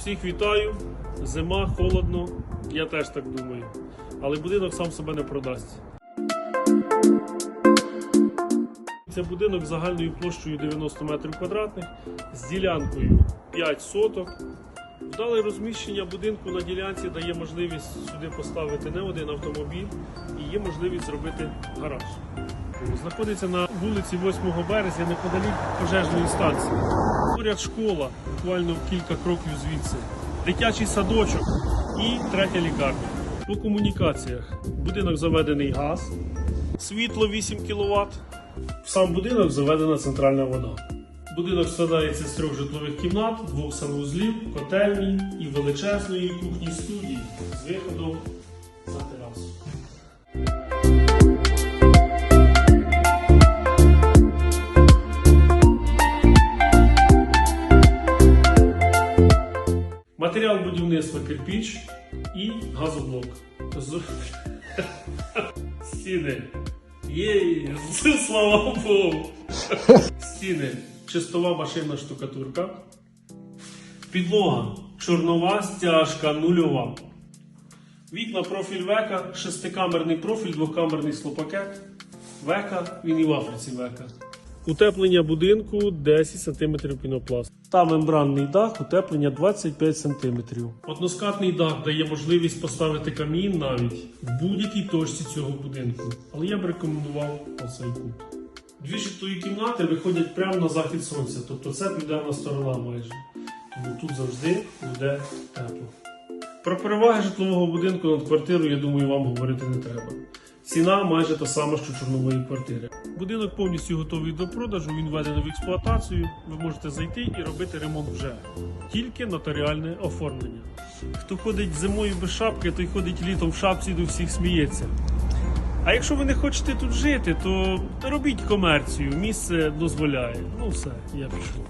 Всіх вітаю. Зима, холодно. Я теж так думаю. Але будинок сам себе не продасть. Це будинок загальною площею 90 метрів квадратних з ділянкою 5 соток. Вдале розміщення будинку на ділянці дає можливість сюди поставити не один автомобіль і є можливість зробити гараж. Знаходиться на вулиці 8 березня неподалік пожежної станції. Поряд школа, буквально кілька кроків звідси, дитячий садочок і третя лікарня. По комунікаціях будинок заведений газ, світло 8 кВт. В сам будинок заведена центральна вода. Будинок складається з трьох житлових кімнат, двох санвузлів, котельні і величезної кухні студії Матеріал будівництва кирпіч і газоблок. Стіни. Єй, слава Богу. Стіни. Чистова машинна штукатурка. Підлога. Чорнова стяжка нульова. Вікна профіль века, шестикамерний профіль, двокамерний слопакет. Века, він і в Африці века. Утеплення будинку 10 см пінопласт. Та мембранний дах, утеплення 25 см. Односкатний дах дає можливість поставити камін навіть в будь-якій точці цього будинку. Але я б рекомендував оцей кут. Дві житлові кімнати виходять прямо на захід сонця, тобто це південна сторона майже. Тому тут завжди буде тепло. Про переваги житлового будинку над квартирою, я думаю, вам говорити не треба. Ціна майже та сама, що чорнової квартири. Будинок повністю готовий до продажу, він введений в експлуатацію. Ви можете зайти і робити ремонт вже. Тільки нотаріальне оформлення. Хто ходить зимою без шапки, той ходить літом в шапці до всіх сміється. А якщо ви не хочете тут жити, то робіть комерцію, місце дозволяє. Ну все, я пішов.